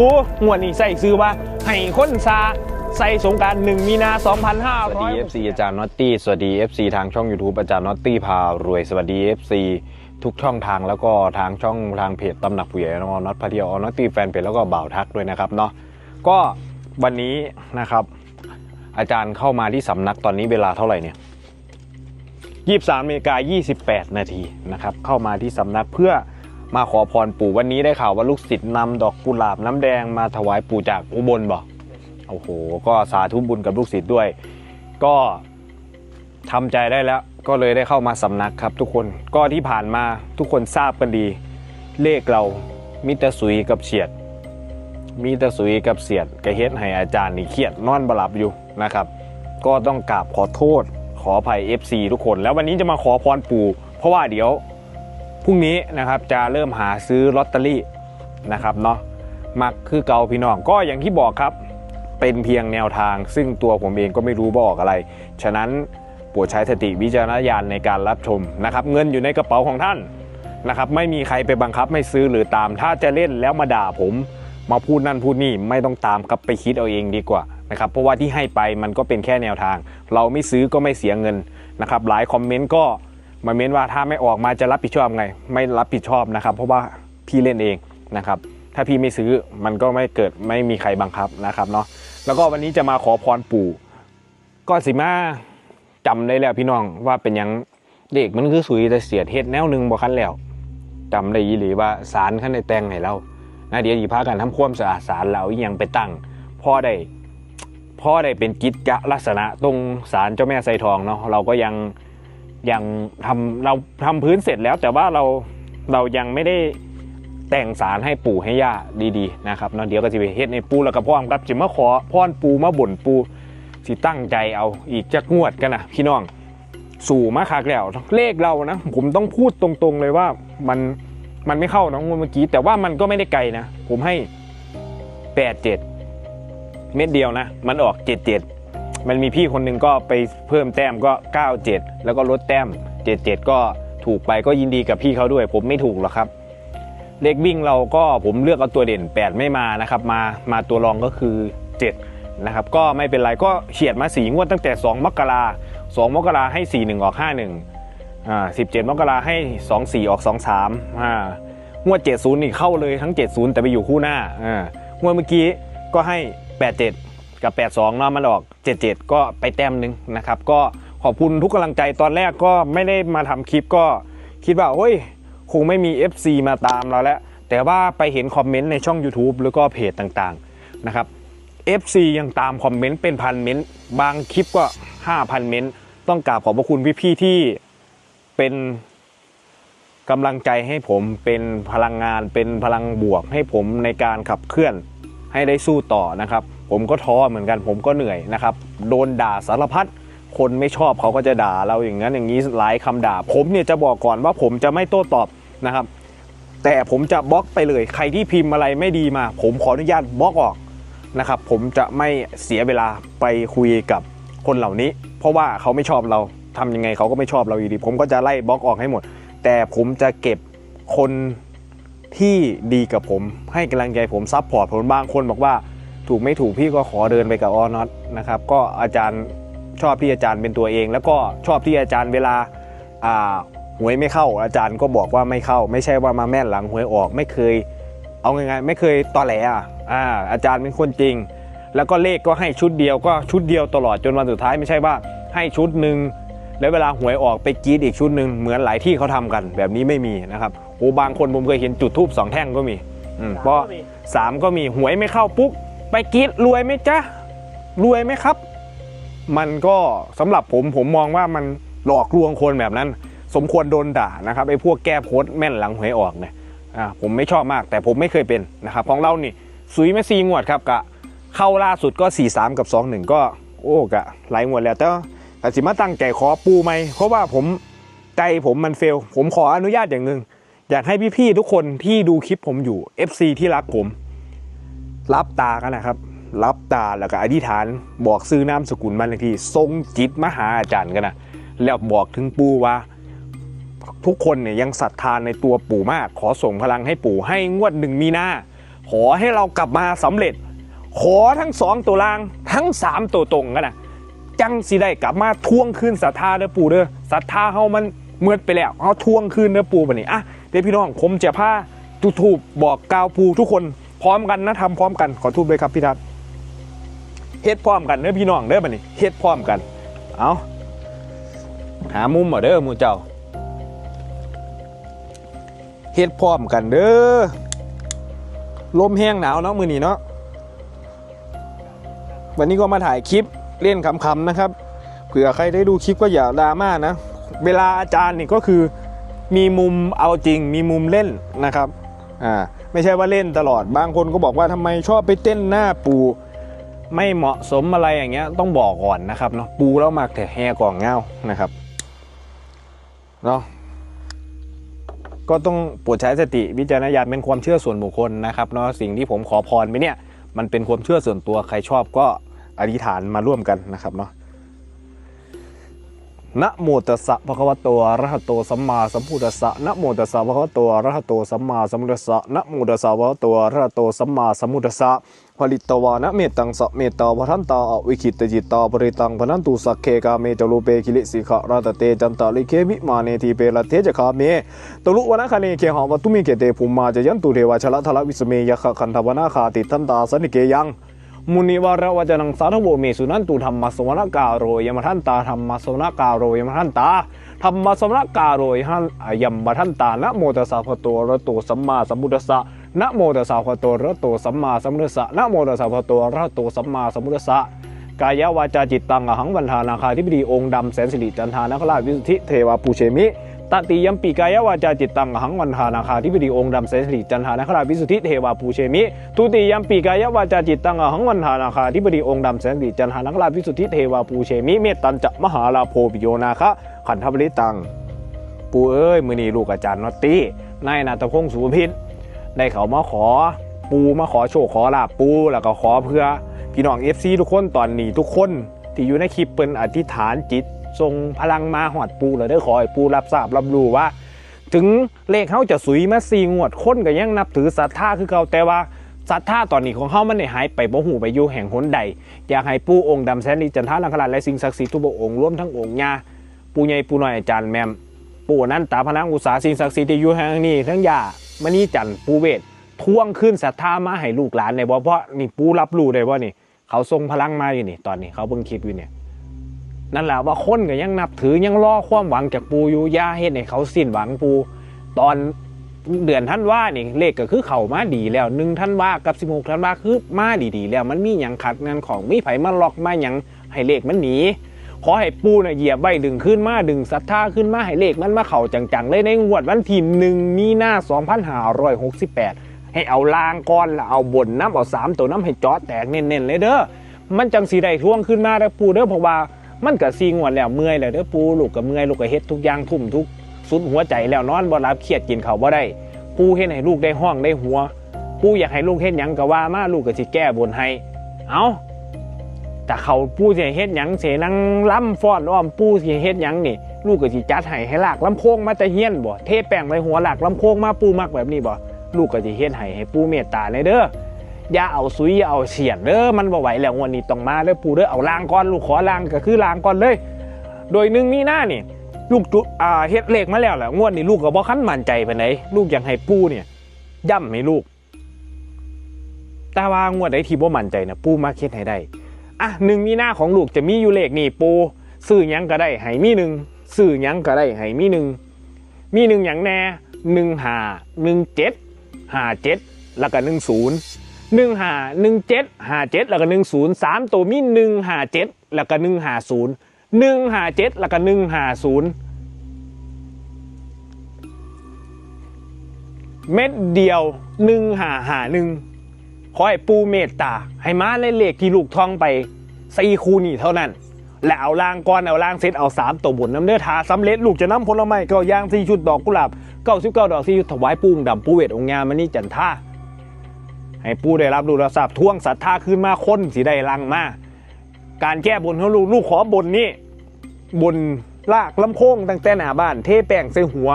ปูงวดนี้ใส่ซื้อว่าให้คนซาใส่สงการหนึ่งมีนา2500สวัสดี FC อาจารย์น็อตตี้ สวัสดี FC ทางช่อง YouTube อาจารย์น็อตตี้พารวย สวัสดี FC ทุกช่องทางแล้วก็ทางช่องทางเพจตำหนักผู้ใหญ่นอน็อตพาเทียวน็อตตี้แฟนเพจแล้วก็บ่าวทักด้วยนะครับเนาะก็วันนี้นะครับ อาจารย์เข้ามาที่สำนักตอนนี้เวลาเท่าไหร่เนี่ย 23นาฬิกา28 นาทีนะครับเข้ามาที่สำนักเพื่อ มาขอพรปู่วันนี้ได้ข่าวว่าลูกศิษย์นำดอกกุหลาบน้ำแดงมาถวายปู่จากอุบลบอกโอ้โห ก็สาธุบุญกับลูกศิษย์ด้วย ก็ทำใจได้แล้ว ก็เลยได้เข้ามาสำนักครับทุกคน ก็ที่ผ่านมาทุกคนทราบกันดี เลขเรามิตรสุยกับเฉียด มีตะสุยกับเสียดกระเฮ็ดให้อาจารย์นี่เครียดนอนบหลับอยู่นะครับ ก็ต้องกราบขอโทษขออภัย FC ทุกคน แล้ววันนี้จะมาขอพรปู่ เพราะว่าเดี๋ยว พรุ่งนี้นะครับจะเริ่มหาซื้อลอตเตอรี่นะครับเนาะมักคือเกาพี่น้องก็อย่างที่บอกครับ เป็นเพียงแนวทาง ซึ่งตัวผมเองก็ไม่รู้บอกอะไร ฉะนั้นโปรดใช้สติวิจารณญาณในการรับชมนะครับ เงินอยู่ในกระเป๋าของท่านนะครับ ไม่มีใครไปบังคับไม่ซื้อหรือตาม ถ้าจะเล่นแล้วมาด่าผมมาพูดนั่นพูดนี่ไม่ต้องตามกลับไปคิดเอาเองดีกว่านะครับเพราะว่าที่ให้ไปมันก็เป็นแค่แนวทาง เราไม่ซื้อก็ไม่เสียเงินนะครับ หลายคอมเมนต์ก็ มาเม้นว่าถ้าไม่ออกมาจะรับผิดชอบไง ไม่รับผิดชอบนะครับ เพราะว่าพี่เล่นเองนะครับ ถ้าพี่ไม่ซื้อมันก็ไม่เกิดไม่มีใครบังคับนะครับเนาะแล้วก็วันนี้จะมาขอพรปู่ ก็สิมาจำได้แล้วพี่น้องว่าเป็นยังเด็กมันคือสุยแต่เสียเฮ็ดแนวหนึ่งบ่คันแล้วจำได้ยีหรือว่าสารขั้นในแตงให้เรานะเดี๋ยวอีพากันทำความสะอาดสารเราอีหยังไปตั้งพ่อได้พ่อได้เป็นกิจจลักษณะตรงสารเจ้าแม่ไซทองเนาะเราก็ยัง ยังทำเราทำพื้นเสร็จแล้ว แต่ว่าเราเรายังไม่ได้แต่งสารให้ปู่ให้ย่าดีๆนะครับเนาะเดี๋ยวก็จะไปเฮ็ดในปูแล้วก็พ่อมครับจะมาขอพรปูมาบ่นปูสิตั้งใจเอาอีกจักงวดกันนะพี่น้องสู่มาคักแล้วเลขเรานะ ผมต้องพูดตรงๆเลยว่ามันมันไม่เข้าน้องเมื่อกี้ แต่ว่ามันก็ไม่ได้ไกลนะ ผมให้8 7เจ็ดเม็ดเดียวนะ มันออก7 7 มันมีพี่คนหนึ่งก็ไปเพิ่มแต้มก็ 9 7 แล้วก็ลดแต้ม 7 7 ก็ถูกไปก็ยินดีกับพี่เขาด้วย ผมไม่ถูกหรอกครับ เลขวิ่งเราก็ผมเลือกเอาตัวเด่น 8 ไม่มานะครับมามาตัวรองก็คือ 7 นะครับ ก็ไม่เป็นไรก็เฉียดมาสีงวดตั้งแต่ 2 มกรา2มกราให้ 4 1 ออก 5 1อ่า17 มกราให้ 2 4 ออก 2 3อ่างวด 70 นี่เข้าเลยทั้ง 70 แต่ไปอยู่คู่หน้าอ่างวดเมื่อกี้ก็ให้ 87 กับ 82เนาะมันออก 77 ก็ไปแต้มหนึงนะครับ ก็ขอบคุณทุกกำลังใจตอนแรกก็ไม่ได้มาทำคลิปก็คิดว่าเฮ้ยคงไม่มี FC มาตามเราแล้ว แต่ว่าไปเห็นคอมเมนต์ในช่อง YouTube แล้วก็เพจต่างๆนะครับ FC ยังตามคอมเมนต์เป็นพันเมนต์บางคลิปก็ 5,000 เมนต์ต้องกราบขอบพระคุณพี่ๆที่เป็นกำลังใจให้ผมเป็นพลังงานเป็นพลังบวกให้ผมในการขับเคลื่อนให้ได้สู้ต่อนะครับ ผมก็ท้อเหมือนกันผมก็เหนื่อยนะครับ โดนด่าสารพัดคนไม่ชอบเขาก็จะด่าเราอย่างนั้นอย่างนี้หลายคำด่า ผมเนี่ยจะบอกก่อนว่าผมจะไม่โต้ตอบนะครับ แต่ผมจะบล็อกไปเลย ใครที่พิมพ์อะไรไม่ดีมา ผมขออนุญาตบล็อกออกนะครับ ผมจะไม่เสียเวลาไปคุยกับคนเหล่านี้ เพราะว่าเขาไม่ชอบเราทำยังไงเขาก็ไม่ชอบเราอยู่ดี ผมก็จะไล่บล็อกออกให้หมด แต่ผมจะเก็บคนที่ดีกับผม ให้กำลังใจผมซับพอร์ตผมบางคนบอกว่า ถูกไม่ถูกพี่ก็ขอเดินไปกับออน็อตนะครับ ก็อาจารย์ชอบที่อาจารย์เป็นตัวเอง แล้วก็ชอบที่อาจารย์เวลาอ่าหวยไม่เข้า อาจารย์ก็บอกว่าไม่เข้า ไม่ใช่ว่ามาแม่นหลังหวยออก ไม่เคย เอาง่ายๆไม่เคยตอแหลอะอ่าอาจารย์เป็นคนจริง แล้วก็เลขก็ให้ชุดเดียวก็ชุดเดียวตลอดจนวันสุดท้ายไม่ใช่ว่าให้ชุดหนึ่งแล้วเวลาหวยออกไปกรีดอีกชุดหนึ่งเหมือนหลายที่เขาทำกัน แบบนี้ไม่มีนะครับโอ้บางคนผมเคยเห็นจุดทูบสองแท่งก็มีอืมเพราะสามก็มีหวยไม่เข้าปุ๊บ ไปกรีดรวยไหมจ๊ะรวยไหมครับ มันก็สำหรับผมผมมองว่ามันหลอกลวงคนแบบนั้น สมควรโดนด่านะครับไอ้พวกแก้โพสแม่นหลังหวยออกเนี่ยอ่าผมไม่ชอบมากแต่ผมไม่เคยเป็นนะครับของเรานี่สุยไม่ซีงวดครับกะเข้าล่าสุดก็ 4 3 กับ 2 1 ก็โอ้กะหลายงวดแล้วแต่แต่สิมาตั้งใจขอปูไหมเพราะว่าผมใจผมมันเฟล ผมขออนุญาตอย่างหนึ่งอยากให้พี่ๆทุกคนที่ดูคลิปผมอยู่ FC ที่รักผม รับตากันนะครับ รับตาแล้วก็อธิษฐานบอกซื้อนามสกุลมันเลขที่ทรงจิตมหาอาจารย์กันนะแล้วบอกถึงปู่ว่า ทุกคนเนี่ยยังศรัทธาในตัวปู่มาก ขอส่งพลังให้ปู่ให้งวดหนึ่งมีนาขอให้เรากลับมาสำเร็จ ขอทั้งสองตัวล่างทั้งสามตัวตรงกันนะจังสิได้กลับมาทวงคืนศรัทธาเด้อปู่เด้อศรัทธาเฮามันเมื่อไปแล้วเอาทวงคืนเด้อปู่บัดนี้อะเดี๋ยวพี่น้องผมจะพาจุดทูบบอกกาวปู่ทุกคน พร้อมกันนะทำพร้อมกันขอทูบเลยครับพี่ทัศเฮ็ดพร้อมกันเด้อพี่น้องเด้อบัดนี้เฮ็ดพร้อมกัน เอาหามุมมาเด้อหมูเจ้าเฮ็ดพร้อมกันเด้อลมแห้งหนาวเนาะมือนี้เนาะวันนี้ก็มาถ่ายคลิปเล่นคำๆนะครับเผื่อใครได้ดูคลิปก็อย่าดราม่านะ เวลาอาจารย์นี่ก็คือมีมุมเอาจริงมีมุมเล่นนะครับอ่า ไม่ใช่ว่าเล่นตลอดบางคนก็บอกว่าทำไมชอบไปเต้นหน้าปู ไม่เหมาะสมอะไรอย่างเงี้ยต้องบอกก่อนนะครับเนาะปูแล้วมากแต่แฮกล่องเงานะครับเนาะก็ต้องโปรดใช้สติวิจารณญาณเป็นความเชื่อส่วนบุคคลนะครับเนาะสิ่งที่ผมขอพรไปเนี่ยมันเป็นความเชื่อส่วนตัวใครชอบก็อธิษฐานมาร่วมกันนะครับเนาะ นะโมตัสสะภะคะวะโตอะระหะโตสัมมาสัมพุทธัสสะนะโมตัสสะภะคะวะโตอะระหะโตสัมมาสัมพุทธัสสะนะโมตัสสะภะคะวะโตอะระหะโตสัมมาสัมพุทธัสสะผลิตตวานะเมตังสะเมตตาพทันตาอวิคิตจิตตาปริตังพนันตุสักเคกาเมจรูเปกิลิสิขะราตเตจันตาลิเคมิมาเนทีเปรเทจคาเมตลุวนะคเนเคหาวัตุมิเกเตภูมิมาจะยันตุเทวาชละทละวิสเมยะขะคันธวนาคาติทันตาสนิเกยัง มุนิวาระวจนังสาธโวเมสุนันตุธรรมสวนกาโรยมทันตาธรรมสวนกาโรยมทันตาธรรมสวนกาโรยหันยมบัทันตานะโมตัสสะภะโตระโตสัมมาสัมพุทธัสสะนะโมตัสสะภะโตระโตสัมมาสัมพุทธัสสะนะโมตัสสะภะโตระโตสัมมาสัมพุทธัสสะกายวาจาจิตตังอหังวันทานาคาธิบดีองค์ดำแสนสิริจันทานคราชวิสุทธิเทวาปูเชมิ ตติยมปีกายวาจาจิตตังหังวันทานาคาธิบดีองค์ดำเสนสิริจันทานคราชวิสุทธิเทวาภูเชมิทุติยมปีกายวาจาจิตตังหังวันทานาคาธิบดีองค์ดำเสนสิริจันทานคราชวิสุทธิเทวาภูเชมิเมตตันจะมหาลาโพปิโยนาคะขันธบริตังปูเอ้ยมือนีลูกอาจารย์นอตตี้นายนาตพงศ์สุพิษได้เขามาขอปูมาขอโชคขอลาบปูแล้วก็ขอเพื่อพี่น้องเอฟซีทุกคนตอนนี้ทุกคนที่อยู่ในคลิปเป็นอธิษฐานจิต ทรงพลังมาหอดปูเลยได้ขอให้ปูรับทราบรับรู้ว่า ถึงเลขเขาจะสุยมาสี่งวดคนก็ยังนับถือศรัทธาคือเขาแต่ว่าศรัทธาตอนนี้ของเขามันได้หายไปบ่หูไปอยู่แห่งหนใดอยากให้ปูองค์ดำแสนลีจันทาลังคลาและสิ่งศักดิ์สิทธิ์ทุกองค์รวมทั้งองค์ญาปูใหญ่ปูน้อยอาจารย์แมมปู่นั้นตาพนังอุตสาสิ่งศักดิ์สิทธิ์ที่อยู่แห่งนี้ทั้งยามณีจันทร์ปูเวททวงขึ้นศรัทธามาให้ลูกหลานในบ่เพราะนี่ปูรับรู้ได้ว่านี่ เขาทรงพลังมาอยู่นี่ ตอนนี้เขาเบิ่งคลิปอยู่เนี่ย นั่นแหละว่าคนก็ยังนับถือยังรอความหวังจากปูอยู่ย่าเฮ็ดให้เขาสิ้นหวังปูตอนเดือนท่านว่านี่เลขก็คือเขามาดีแล้วหนึ่งท่านว่ากับ16ท่านว่าคือมาดีๆแล้ว มันมีหยังขัดงานของมีไผมาล็อกมาหยังให้เลขมันหนีขอให้ปูน่ะเหยียบไว้ดึงขึ้นมาดึงศรัทธาขึ้นมาให้เลขมันมาเข่าจังๆเลยในงวดวันที่หนึ่งมีหน้า2568ให้เอาลางก้อนแล้วเอาบนน้ำเอาสามตัวน้ำให้จอแตกเน้นๆเลยเด้อมันจังสีได้ท่วงขึ้นมาเด้อปูเด้อเพราะว่า มันก็ซีงวดแล้วเมื่อยแล้วเด้อปูลูกก็เมื่อยลูกก็เฮ็ดทุกอย่างทุ่มทุกสุดหัวใจแล้วนอนบ่หลับเครียดกินข้าวบ่ได้ ปูเฮ็ดให้ลูกได้ห้องได้หัว ปูอยากให้ลูกเฮ็ดหยังก็ว่ามาลูกก็สิแก้บนให้ เอาแต่เขาปูสิเฮ็ดหยังเสนังล้ำฟ้อนอ้อมปูสิเฮ็ดหยังนี่ ลูกก็สิจัดให้ให้ลากลำโพงมาแต่เฮียนบ่เทแป้งไว้หัวลากลำโพงมาปูมักแบบนี้บ่ลูกก็สิเฮ็ดให้ให้ปูเมตตาเลยเด้อ อย่าเอาสุยอย่าเอาเสียนเด้อมันบ่ไหวแล้วงวันนี้ต้องมาเด้อปูเด้อเอาลางก่อนลูกขอลางก็คือลางก่อนเลย โดยหนึ่งมีหน้านี่ลูกจุอ่าเฮ็ดเลขมาแล้วแหละงวดนี้ลูกก็บ่คันมั่นใจไปานลูกอยากให้ปูเนี่ยย่ำให้ลูก แต่ว่างวดใดที่บ่มั่นใจนะปูมาเฮ็ดให้ได้อะหนึ่งมีหน้าของลูกจะมีอยู่เลขนี่ปูซื้อหยังก็ได้ให้มีหนึ่งซื้อหยังก็ได้ให้มีหนึ่งมีหนึ่งอย่างแน่หนึ่งหาหนึ่งเจ็ดหาเจ็ดแล้วก็หนึ่งศูนย์ หนึ่งหาหนึ่งเจ็ดหาเจ็ดแล้วก็หนึ่งศูนย์สามตัวมีหนึ่งหาเจ็ดแล้วก็หนึ่งหาศูนย์หนึ่งหาเจ็ดแล้วก็หนึ่งหาศูนย์เม็ดเดียวหนึ่งหาหาหนึ่งขอให้ปูเมตตา ให้มาในเลขที่ลูกท่องไปสี่คูนี่เท่านั้น และเอาล่างก้อนเอาล่างเซตเอาสามตัวบนน้ำเนื้อทาสำเร็จลูกจะน้ำผลไม้เก้าย่างสี่ชุดดอกกุหลาบเก้าสิบเก้าดอกสี่ชุดถวายปูงดำปูเวทองค์งามมันนี่จันท่า ให้ปูได้รับรู้รับทราบท่วงศรัทธาขึ้นมาคนสีได้ลังมาการแก้บนเของลูกลูกขอบนนี่บนลากลำโพงตั้งแต่หน้าบ้าน เทแป้งใส่หัว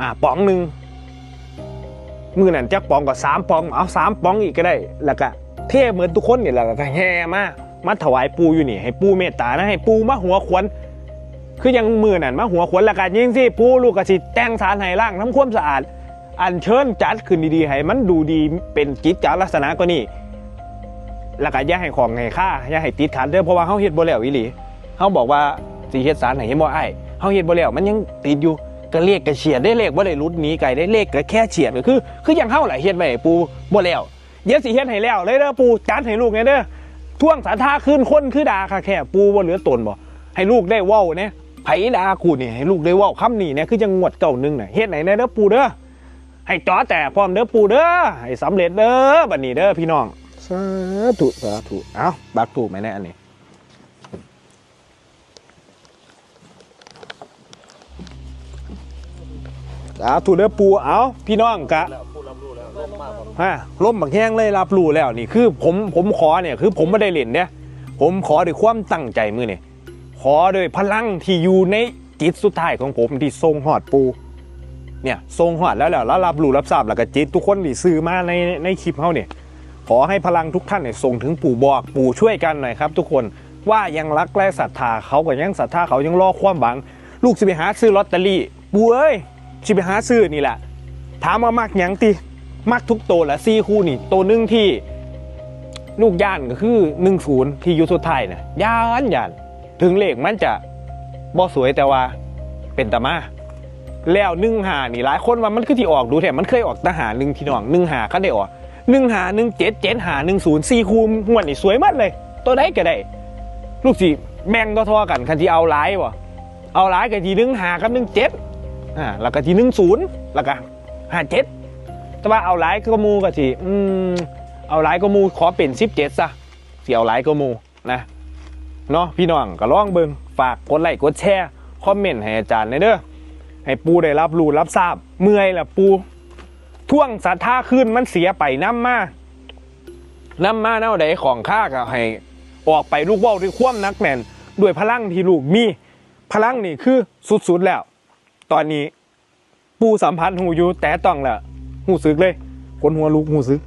อ่าป๋องหนึ่งมือนั่นจักปองก็สามปองเอาสามปองอีกก็ได้ แล้วก็เทเหมือนทุกคนนี่แหละก็แห่มามาถวายปูอยู่นี่ ให้ปูเมตตานะให้ปูมาหัวขวนคือยังมือนั่นมาหัวขวนแล้วก็ยิ่งสิปูลูกกระสิแต่งสารให้ล่างทำความสะอาด อันเชิญจัดขึ้นดีๆให้มันดูดีเป็นกิจจาลักษณะก็นี่แล้วก็อย่าให้ของให้ค่าย่าให้ติดขัดเด้อเพราะว่าเฮาเฮ็ดบ่แล้วอีหลีเฮาบอกว่าสิเฮ็ดสารให้เฮ็ดบ่อ้ายเฮาเฮ็ดบ่แล้วมันยังติดอยู่ก็เลขก็เฉียดได้เลขบ่ได้หลุดหนีไกลได้เลขก็แค่เฉียดก็คือ คืออย่างเฮาแหละเฮ็ดไว้ให้ปูบ่แล้วเดี๋ยวสิเฮ็ดให้แล้วเลยเด้อปูจัดให้ลูกแน่เด้อท่วงสาธาขึ้นคนคือด่าค่ะแค่ปูบ่เหลือตนบ่ให้ลูกได้เว้าแน่ไผด่ากูนี่ให้ลูกได้เว้าคำนี้เนี่ยคือจังงวดเก่านึงน่ะเฮ็ดไหนแน่เด้อปูเด้อ ให้จอแต่พร้อมเด้อปูเด้อให้สำเร็จเด้อบัดนี้เด้อพี่น้องสาธุสาธุเอ้าบักถูกไหมเนี่ยอันนี้สาธุเด้อปูเอ้าพี่น้องกะฮะล่มบักแห้งเลยรับรู้แล้วนี่คือผมผมขอเนี่ยคือผมไม่ได้เล่นเนี่ยผมขอด้วยความตั้งใจมือเนี่ยขอด้วยพลังที่อยู่ในจิตสุดท้ายของผมที่ทรงหอดปู เนี่ยทรงหอดแล้วแหล้วแล้วรับรู้รับทราบแล้วก็จิตทุกคนที่ซื้อมาในในคลิปเขาเนี่ยขอให้พลังทุกท่านเนี่ยส่งถึงปู่บอกปู่ช่วยกันหน่อยครับ ทุกคนว่ายังรักและศรัทธาเขากับยังศรัทธาเขายังรอความหวัง ลูกสิไปหาซื้อลอตเตอรี่ปู่เอ้ยสิไปหาซื้อนี่แหละ ถามว่ามากยังตีมากทุกโตวละซี่คู่นี่โตวหนึ่งที่ลูกย่านก็คือหนึ่งศูนย์ที่ยูสุดท้ายนะย่านย่านถึงเลขมันจะบ่สวยแต่ว่าเป็นตามา แล้วหนึ่งหานี่หลายคนว่ามันคือที่ออกดูแถมมันเคยออกทหารหนึ่งพี่น้องหนึ่งหาคันได้ออกหนึ่งหาหนึ่งเจ็ดเจ็ดหาหนึ่งศูนย์สี่คูมหวดนี่สวยมากเลย ตัวได้ก็ได้ ลูกสิแบ่งทอๆกันคันที่เอาหลายวะเอาหลายกับทีหนึ่งหากับหนึ่งเจ็ดอ่าแล้วก็ทีหนึ่งศูนย์แล้วก็ห้าเจ็ดแต่ว่าเอาหลายก็มูกับทีอืมเอาหลายก็มูขอเป็นสิบเจ็ดซะสิเอาหลายก็มูนะเนาะพี่น้องก็ลองเบิ่งฝากกดไลค์กดแชร์คอมเมนต์ให้อาจารย์หน่อยเด้อ ให้ปูได้รับรู้รับทราบ เมื่อยละปูท่วงศรัทธาขึ้นมันเสียไปน้ำมาน้ำมาเน่าใดของข้าก็ให้ ออกไปลูกว่าวด้วยความนักแน่นด้วยพลังที่ลูกมี พลังนี่คือสุดๆแล้ว ตอนนี้ปูสัมพันธ์หูอยู่แต่ต้องละหูซึกเลยคนหัวลูกหูซึก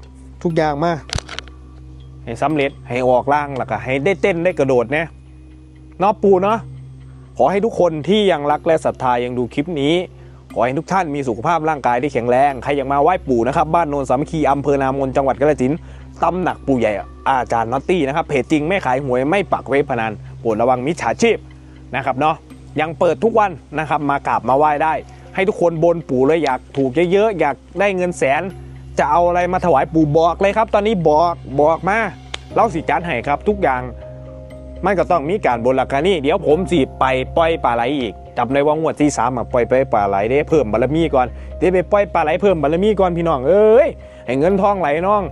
ทุกอย่างมาให้สำเร็จให้ออกล่างแล้วก็ให้ได้เต้นได้กระโดดเนี่ยเนาะปูเนาะ ขอให้ทุกคนที่ยังรักและศรัทธายังดูคลิปนี้ ขอให้ทุกท่านมีสุขภาพร่างกายที่แข็งแรง ใครอยากมาไหว้ปู่นะครับ บ้านโนนสามัคคีอำเภอนามนจังหวัดกาฬสินธุ์ตำหนักปู่ใหญ่อาจารย์น็อตตี้นะครับเพจจริงไม่ขายหวยไม่ปักเว็บพนันโปรดระวังมิจฉาชีพนะครับเนาะยังเปิดทุกวันนะครับมากราบมาไหว้ได้ ให้ทุกคนบนปู่เลยอยากถูกเยอะๆอยากได้เงินแสน จะเอาอะไรมาถวายปู่บอกเลยครับ ตอนนี้บอกบอกมาเล่าสิจัดให้ครับทุกอย่าง มันก็ต้องมีการบนหลักการนี่เดี๋ยวผมสิไปปล่อยปลาไหลอีกจำในว่างวดที่สามอะปล่อยไปปลาไหลได้เพิ่มบารมีก่อนเดี๋ยวไปปล่อยปลาไหลเพิ่มบารมีก่อนพี่น้องเอ้ยให้เงินทองไหลน้อง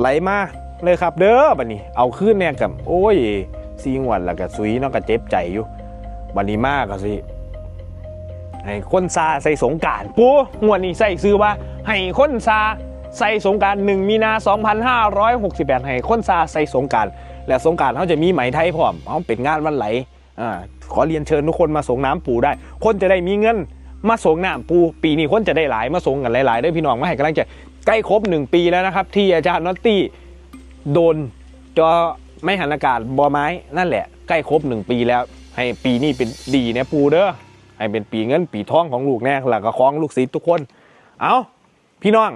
ไหลมาเลยครับ เด้อบัดนี้ เอาขึ้นเนี่ยกับโอ้ยซีงวดแล้วก็สุยเนาะก็เจ็บใจอยู่บัดนี้มากก็สิให้คนซาใส่สงการปูงวดนี้ใส่ซื้อว่าให้คนซาใส่สงการาร1มีนา 2568 ให้คนซาใส่สงการ และสงการเขาจะมีไหมไทยพร้อมเขาเป็นงานวันไหลอ่าขอเรียนเชิญทุกคนมาส่งน้ำปูได้ คนจะได้มีเงินมาส่งน้ำปูปีนี้คนจะได้หลายมาส่งกันหลายๆด้วยพี่น้องมาให้กำลังใจใกล้ครบหนึ่งปีแล้วนะครับ ที่อาจารย์นอตตี้โดนจอไม่หันอากาศบอไม้นั่นแหละ ใกล้ครบหนึ่งปีแล้ว ให้ปีนี้เป็นดีเนี่ยปูเด้อให้เป็นปีเงินปีทองของลูกแน่แล้วก็ของลูกศิษย์ทุกคน เอาพี่น้อง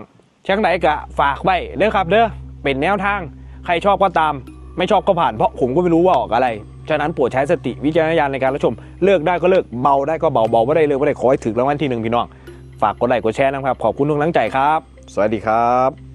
ช่างไหนกะฝากไว้เด้อครับเด้อเป็นแนวทาง ใครชอบก็ตาม ไม่ชอบก็ผ่านเพราะผมก็ไม่รู้ว่าออกอะไร ฉะนั้นปวดใช้สติวิจารณญาณในการรับชม เลิกได้ก็เลิกเบาได้ก็เบาเบาไม่ได้เลิกไม่ได้ขอให้ถึงรางวัลที่หนึ่งพี่น้อง ฝากกดไลค์กดแชร์นะครับ ขอบคุณทุกกำลังใจครับ สวัสดีครับ